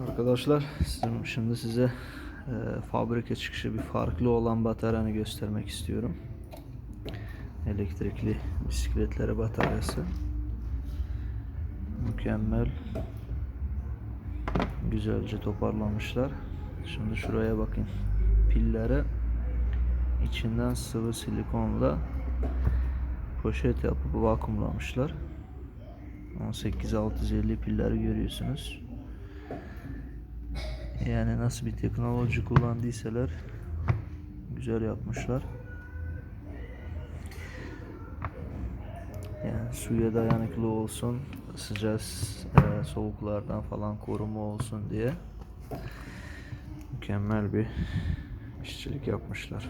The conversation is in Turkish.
Arkadaşlar şimdi size e, fabrika çıkışı bir farklı olan bataryanı göstermek istiyorum. Elektrikli bisikletlere bataryası. Mükemmel. Güzelce toparlamışlar. Şimdi şuraya bakın. Pilleri içinden sıvı silikonla poşet yapıp vakumlamışlar. 18650 pilleri görüyorsunuz. Yani nasıl bir teknoloji kullandıysalar güzel yapmışlar. Yani suya dayanıklı olsun, sıcak e, soğuklardan falan koruma olsun diye mükemmel bir işçilik yapmışlar.